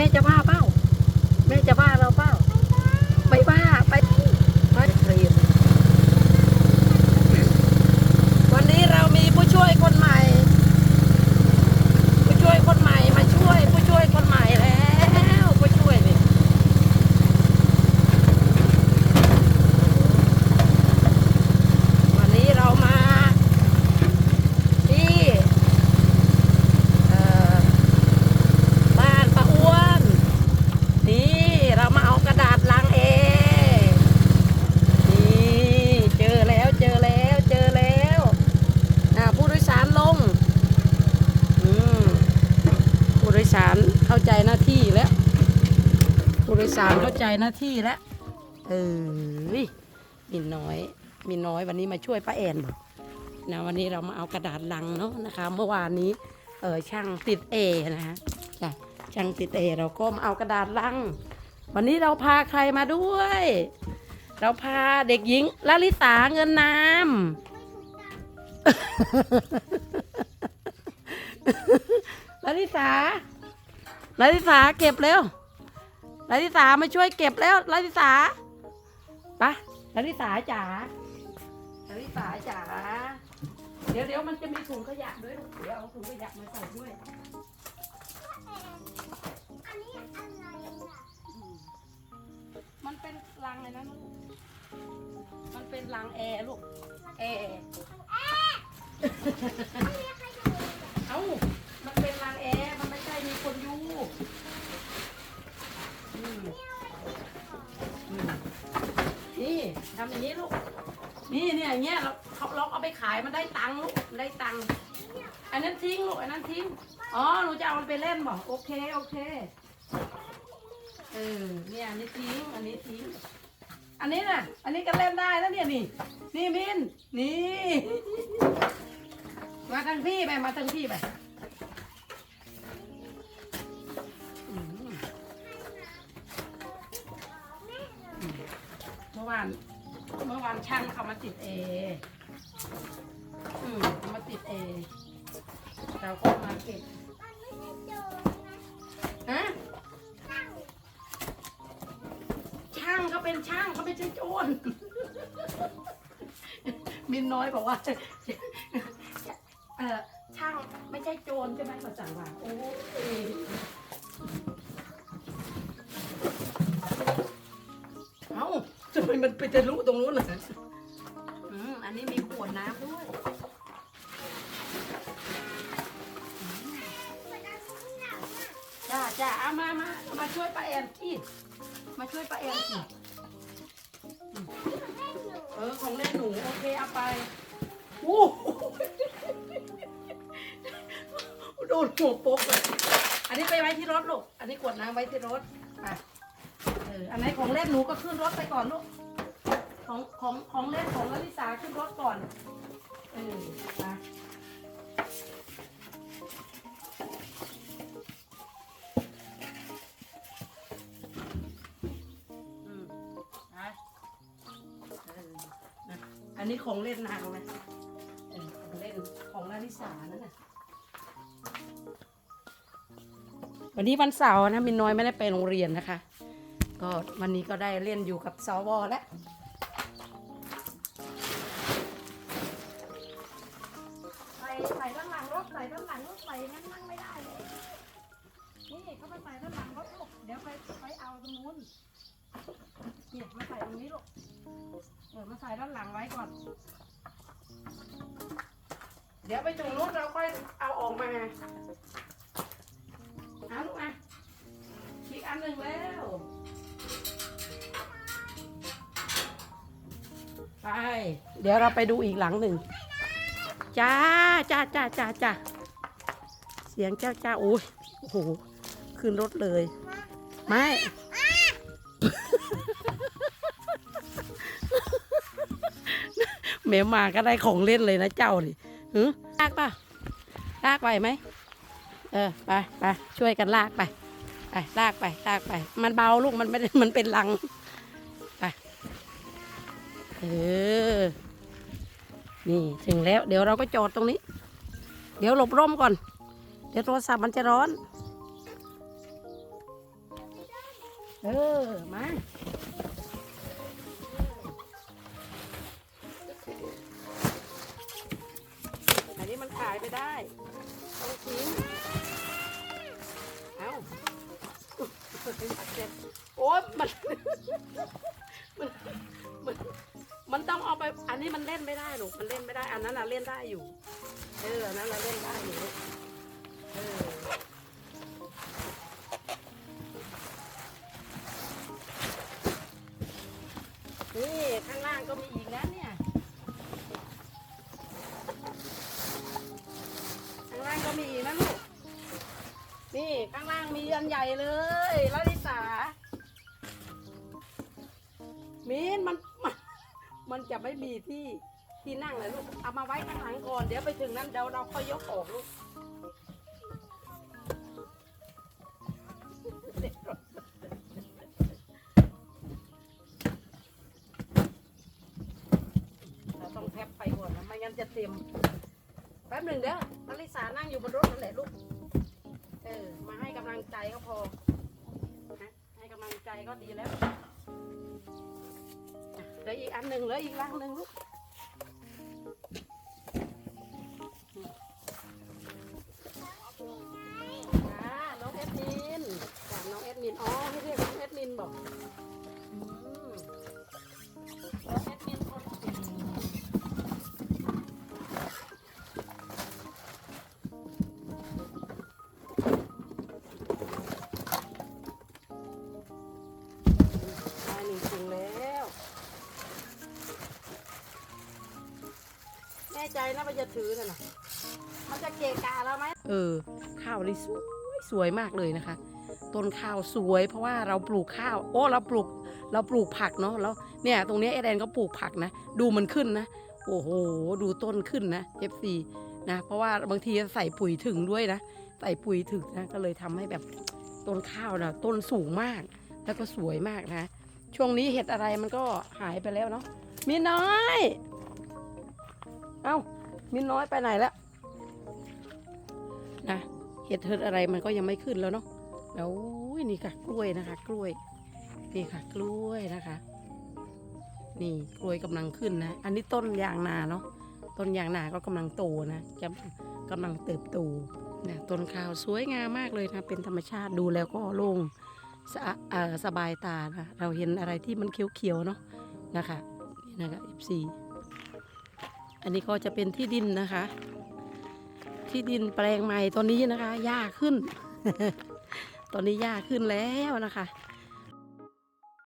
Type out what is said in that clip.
แม่จะว่าเป้าแม่จะว่าเราเป้า ไม่ว่าไปไปเรียนวันนี้เรามีผู้ช่วยคนใหม่ ผู้ช่วยคนใหม่มาช่วย ผู้ช่วยคนใหม่แล้วผู้ช่วยนี่วันนี้เรามาที่เอ่อบ้านป้าอ้วน นี่เรามาเอากระดาษลังเองนี่เจอแล้วเจอแล้วเจอแล้วอ่าผู้โดยสารลงอืมผู้โดยสารเข้าใจหน้าที่แล้ว ผู้โดยสารเข้าใจหน้าที่แล้วเออมีน้อย มีน้อยวันนี้มาช่วยป้าแอนบอกนะวันนี้เรามาเอากระดาษลังเนาะนะคะ เมื่อวานนี้เออช่างติดเอนะฮะจ้ะช่างติดเอเราก็มาเอากระดาษลัง วันนี้เราพาใครมาด้วย เราพาเด็กหญิงลลิสาเงินนามลลิสาลลิสาเก็บเร็ว ลลิสามาช่วยเก็บแล้วลลิสาไปะลลิสาจ๋าลลิสาจ๋าเดี๋ยวเดี๋ยวมันจะมีถุงขยะด้วยลูกเดี๋ยวเอาถุงขยะมาใส่ด้วยอันนี้อะไรอะมันเป็นรังเลยนะลูกมันเป็นรังแอร์ลูกแอร์เอ้ามันเป็นรังแอร์มันไม่ใช่มีคนอยู่อืมอืม นี่ทำอย่างนี้ลูก นี่เนี่ยอย่างเงี้ยเราเขาเราเอาไปขายมันได้ตังค์ลูกมันได้ตังค์อันนั้นทิ้งลูกอันนั้นทิ้ง อ๋อหนูจะเอามันไปเล่นบอกโอเคโอเค เออเนี่ยอันนี้ทิ้ง อันนี้ทิ้ง อันนี้น่ะ อันนี้ก็เล่นได้แล้วเนี่ยนี่ นี่มินนี่ มาทางพี่ไปมาทางพี่ไป วาน เมื่อวานช่างเขามาติดเออืมเขามาติดเอเราก็มาเก็บช่โจรนะฮะช่างเขาเป็นช่างเขาไม่ใช่โจรมินน้อยบอกว่าเออช่างไม่ใช่โจรใช่ไหมภาษาว่าโอ้ ทำไมมันไปทะลุตรงนู้นน่ะอืมอันนี้มีขวดน้ำด้วยมันเอาทุกอย่างอะจ้าจ้าเอามามามาช่วยป้าแอนที่มาช่วยป้าแอนสิให้หนูเออของเล่นหนูโอเคเอาไปโอ้โหโดนหัวโป๊กเลยอันนี้ไปไว้ที่รถลูกอันนี้กวดน้ำไว้ที่รถไป เอออันไหนของเล่นหนูก็ขึ้นรถไปก่อนลูก ของของของเล่นของลลิสาขึ้นรถก่อน เออไปอืมไปอันนี้ของเล่นนางนะเออของเล่นของนาริสานั่นน่ะวันนี้วันเสาร์นะมินน้อยไม่ได้ไปโรงเรียนนะคะ ก็วันนี้ก็ได้เล่นอยู่กับสวแล้วใส่ใส่ด้านหลังรถใส่ด้านหลังรถใส่งั้นนั่งไม่ได้เลยนี่เขามาใส่ด้านหลังรถลูกเดี๋ยวไปไปเอาตรงนู้นเนี่ยมาใส่ตรงนี้ลูกเออมาใส่ด้านหลังไว้ก่อน เดี๋ยวไปถึงนู้นเราค่อยเอาออกมาเอาลูกมาอีกอันหนึ่งแล้ว เดี๋ยวเราไปดูอีกหลังหนึ่งจ้าจ้าจ้าจ้าจ้าเสียงเจ้าจ้าโอ้ยโอ้โหขึ้นรถเลย ไม่แมมาก็ได้ของเล่นเลยนะเจ้านี่หือลากป่ะลากไปไหมเออไปไปช่วยกันลากไปไปลากไปลากไป มันเบาลูกมันไม่มันเป็นลัง เออ นี่ถึงแล้ว เดี๋ยวเราก็จอดตรงนี้ เดี๋ยวหลบร่มก่อน เดี๋ยวโทรศัพท์มันจะร้อน เออ มาอันนี้มันขายไปได้ต้องทิ้งเอ้าโอ๊ยมัน เล่นไม่ได้หนูกมันเล่นไม่ได้ อันนั้นน่ะเล่นได้อยู่ เอออันนั้นเราเล่นได้อยู่เออนี่ข้างล่างก็มีอีกนะเนี่ย ข้างล่างก็มีอีกนะลูก นี่ข้างล่างมีอันใหญ่เลยลลิสา มันจะไม่มีที่ที่นั่งเลยลูก เอามาไว้ข้างหลังก่อน เดี๋ยวไปถึงนั้นเดี๋ยวเราค่อยยกออกลูกเราต้องแทบไปก่อนนะไม่งั้นจะเต็ม แป๊บหนึ่งเด้อลลิสานั่งอยู่บนรถนั่นแหละลูก เออ มาให้กำลังใจก็พอ ให้กำลังใจก็ดีแล้ว เหลืออีกอันหนึ่งเหลืออีกรังหนึ่งลูกน้องแอดมินน้องแอดมิน อ๋อให้เรียกน้องแอดมินบอก ใจนะว่าจะถือน่ะนะมันจะเกะกะแล้วไหมเออ ข้าวนี่สวยสวยมากเลยนะคะ ต้นข้าวสวย เพราะว่าเราปลูกข้าว โอ้เราปลูกเราปลูกผักเนาะแล้วเนี่ย ตรงนี้ยเอแดนก็ปลูกผักนะ ดูมันขึ้นนะ โอ้โห ดูต้นขึ้นนะ FC นะ เพราะว่าบางทีใส่ปุ๋ยถึงด้วยนะ ใส่ปุ๋ยถึงนะ ก็เลยทำให้แบบต้นข้าวนะต้นสูงมาก แล้วก็สวยมากนะ ช่วงนี้เห็ดอะไรมันก็หายไปแล้วเนาะมีน้อย เอ้ามีน้อยไปไหนแล้วนะเห็ดเห็ดอะไรมันก็ยังไม่ขึ้นแล้วเนาะแล้วนี่ค่ะ กล้วยนะคะ กล้วย นี่ค่ะ กล้วยนะคะ นี่กล้วยกำลังขึ้นนะ อันนี้ต้นยางนาเนาะต้นยางนาก็กำลังโตนะจะกำลังเติบโตนะต้นข้าวสวยงามมากเลยนะเป็นธรรมชาติดูแล้วก็โล่งสะสบายตานะเราเห็นอะไรที่มันเขียวๆเนาะนะคะนี่นะคะ14 อันนี้ก็จะเป็นที่ดินนะคะ ที่ดินแปลงใหม่ตอนนี้นะคะหญ้าขึ้น ตอนนี้หญ้าขึ้นแล้วนะคะ